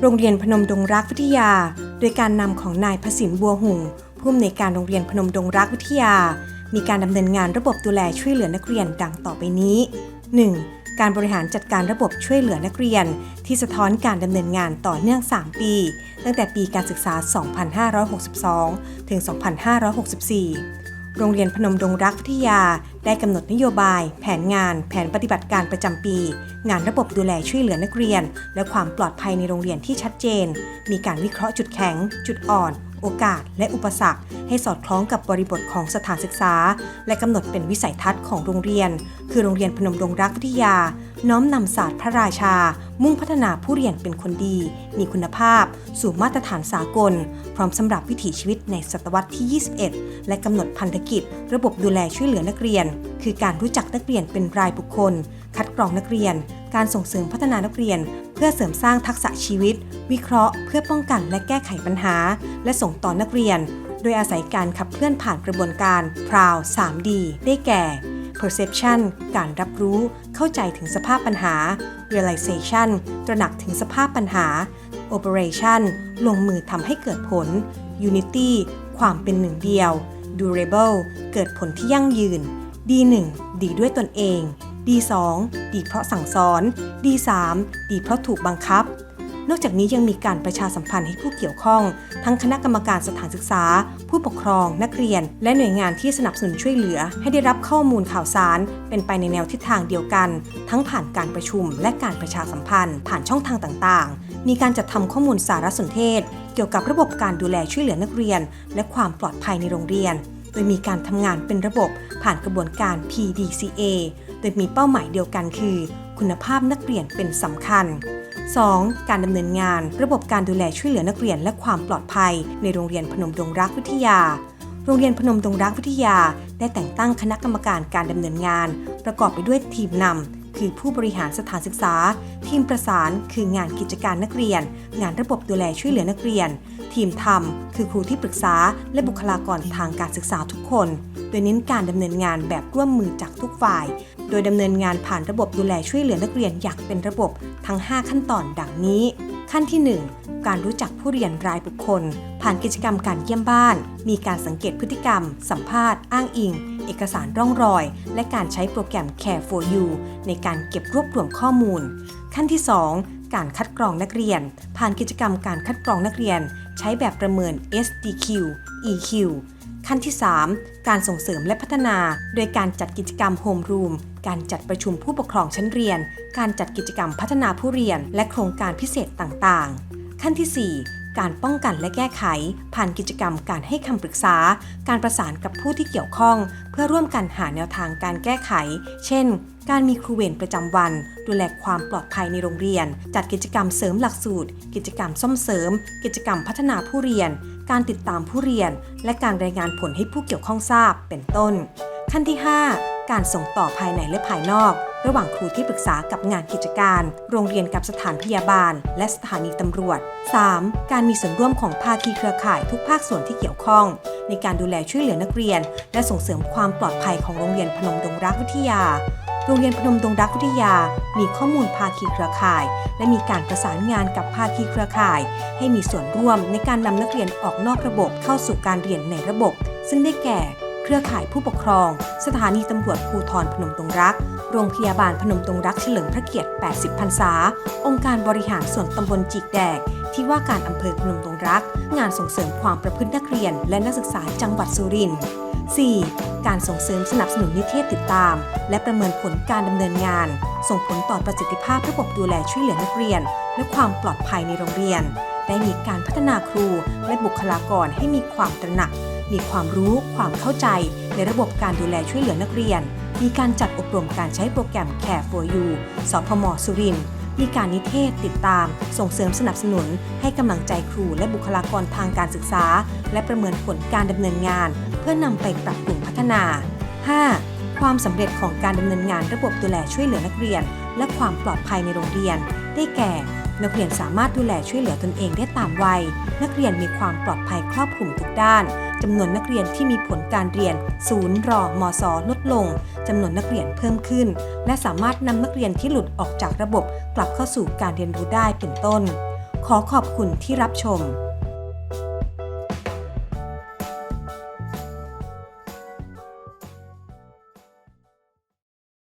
โรงเรียนพนมดงรักวิทยา โดยการนำของนายพสินบัวหุงผู้อำนวยการโรงเรียนพนมดงรักวิทยา มีการดำเนินงานระบบดูแลช่วยเหลือนักเรียนดังต่อไปนี้ 1. การบริหารจัดการระบบช่วยเหลือนักเรียน ที่สะท้อนการดำเนินงานต่อเนื่อง 3 ปี ตั้งแต่ปีการศึกษา 2562 ถึง 2564 โรงเรียนพนมดงรักวิทยา ได้กำหนดนโยบาย แผนงาน แผนปฏิบัติการประจำปี งานระบบดูแลช่วยเหลือนักเรียน และความปลอดภัยในโรงเรียนที่ชัดเจน มีการวิเคราะห์จุดแข็ง จุดอ่อน โอกาส และอุปสรรค ให้สอดคล้องกับบริบทของสถานศึกษา และกำหนดเป็นวิสัยทัศน์ของโรงเรียน คือโรงเรียนพนมดงรักวิทยา น้อมนำศาสตร์พระราชา มุ่งพัฒนาผู้เรียนเป็นคนดี มีคุณภาพ สู่มาตรฐานสากล พร้อมสำหรับวิถีชีวิตในศตวรรษที่ 21 และกำหนดพันธกิจ ระบบดูแลช่วยเหลือนักเรียน คือการรู้จักนักเรียนเป็นรายบุคคล คัดกรองนักเรียน การส่งเสริมพัฒนานักเรียน เพื่อเสริมสร้างทักษะชีวิต วิเคราะห์ เพื่อป้องกันและแก้ไขปัญหา และส่งต่อนักเรียน โดยอาศัยการขับเคลื่อนผ่านกระบวนการ PROW 3D ได้แก่ Perception การรับรู้ เข้าใจถึงสภาพปัญหา Realization ตระหนักถึงสภาพปัญหา Operation ลงมือทำให้เกิดผล Unity ความเป็นหนึ่งเดียว Durable เกิดผลที่ยั่งยืน D1 ดีด้วยตนเอง D2 ดีเพราะสั่งสอน D3 ดีเพราะถูกบังคับ นอกจากนี้ยังมีการประชาสัมพันธ์ให้ผู้เกี่ยวข้อง ทั้งคณะกรรมการสถานศึกษา ผู้ปกครอง นักเรียน และหน่วยงานที่สนับสนุนช่วยเหลือ ให้ได้รับข้อมูลข่าวสาร เป็นไปในแนวทิศทางเดียวกัน ทั้งผ่านการประชุม และการประชาสัมพันธ์ ผ่านช่องทางต่างๆ มีการจัดทำข้อมูลสารสนเทศ เกี่ยวกับระบบการดูแลช่วยเหลือนักเรียน และความปลอดภัยในโรงเรียน โดยมีการทำงานเป็นระบบผ่านกระบวนการ PDCA โดยมีเป้าหมายเดียวกันคือ คุณภาพนักเรียนเป็นสำคัญ 2. การดำเนินงาน ระบบการดูแลช่วยเหลือนักเรียนและความปลอดภัย ในโรงเรียนพนมดงรักวิทยา โรงเรียนพนมดงรักวิทยา ได้แต่งตั้งคณะกรรมการการดำเนินงาน ประกอบไปด้วยทีมนำคือผู้บริหารสถานศึกษา ทีมประสาน คืองานกิจการนักเรียน งานระบบดูแลช่วยเหลือนักเรียน ทีมทำคือครูที่ปรึกษา และบุคลากรทางการศึกษาทุกคน โดยเน้นการดำเนินงานแบบร่วมมือจากทุกฝ่าย โดยดำเนินงานผ่านระบบดูแลช่วยเหลือนักเรียนอย่างเป็นระบบทั้ง 5 ขั้นตอนดังนี้ ขั้นที่ 1 การรู้จักผู้เรียนรายบุคคล ผ่านกิจกรรมการเยี่ยมบ้าน มีการสังเกตพฤติกรรม สัมภาษณ์ อ้างอิง เอกสารร่องรอย และการใช้โปรแกรม Care for You ในการเก็บรวบรวมข้อมูล ขั้นที่ 2การคัดกรองนักเรียน ผ่านกิจกรรมการคัดกรองนักเรียน ใช้แบบประเมิน SDQ EQ ขั้นที่ 3 การส่งเสริมและพัฒนา โดยการจัดกิจกรรมโฮมรูม การจัดประชุมผู้ปกครองชั้นเรียน การจัดกิจกรรมพัฒนาผู้เรียน และโครงการพิเศษต่างๆ ขั้นที่ 4การป้องกันและแก้ไข ผ่านกิจกรรมการให้คำปรึกษา การประสานกับผู้ที่เกี่ยวข้อง เพื่อร่วมกันหาแนวทางการแก้ไข เช่น การมีครูเวรประจำวัน ดูแลความปลอดภัยในโรงเรียน จัดกิจกรรมเสริมหลักสูตร กิจกรรมซ่อมเสริม กิจกรรมพัฒนาผู้เรียน การติดตามผู้เรียน และการรายงานผลให้ผู้เกี่ยวข้องทราบเป็นต้น ขั้นที่ 5 การส่งต่อภายในและภายนอก ระหว่างครูที่ปรึกษากับงานกิจการ โรงเรียนกับสถานพยาบาล และสถานีตำรวจ 3. การมีส่วนร่วมของภาคีเครือข่ายทุกภาคส่วนที่เกี่ยวข้อง ในการดูแลช่วยเหลือนักเรียน และส่งเสริมความปลอดภัยของโรงเรียนพนมดงรักวิทยา โรงเรียนพนมดงรักวิทยา มีข้อมูลภาคีเครือข่าย และมีการประสานงานกับภาคีเครือข่าย ให้มีส่วนร่วมในการนำนักเรียนออกนอกระบบเข้าสู่การเรียนในระบบ ซึ่งได้แก่ เครือข่ายผู้ปกครอง สถานีตำรวจภูธรพนมดงรัก โรงพยาบาลพนมดงรักเฉลิมพระเกียรติ 80 พรรษา องค์การบริหารส่วนตำบลจิกแดก ที่ว่าการอำเภอพนมดงรัก งานส่งเสริมความประพฤตินักเรียน และนักศึกษาจังหวัดสุรินทร์ 4. การส่งเสริมสนับสนุนนิเทศติดตาม และประเมินผลการดำเนินงาน ส่งผลต่อประสิทธิภาพระบบดูแลช่วยเหลือนักเรียน และความปลอดภัยในโรงเรียน ได้มีการพัฒนาครูและบุคลากรให้มีความตระหนัก มีความรู้ ความเข้าใจ ในระบบการดูแลช่วยเหลือนักเรียน มีการจัดอบรมการใช้โปรแกรม Care for You สพมสุรินทร์ มีการนิเทศติดตาม ส่งเสริมสนับสนุน ให้กำลังใจครูและบุคลากรทางการศึกษา และประเมินผลการดำเนินงาน เพื่อนำไปปรับปรุงพัฒนา 5. ความสำเร็จของการดำเนินงานระบบดูแลช่วยเหลือนักเรียน และความปลอดภัยในโรงเรียน ได้แก่ นักเรียนสามารถดูแลช่วยเหลือตนเองได้ตามวัย นักเรียนมีความปลอดภัยครอบคลุมทุกด้าน จำนวนนักเรียนที่มีผลการเรียนศูนย์รอมศลดลงจำนวนนักเรียนเพิ่มขึ้น และสามารถนำนักเรียนที่หลุดออกจากระบบกลับเข้าสู่การเรียนรู้ได้เป็นต้น ขอขอบคุณที่รับชม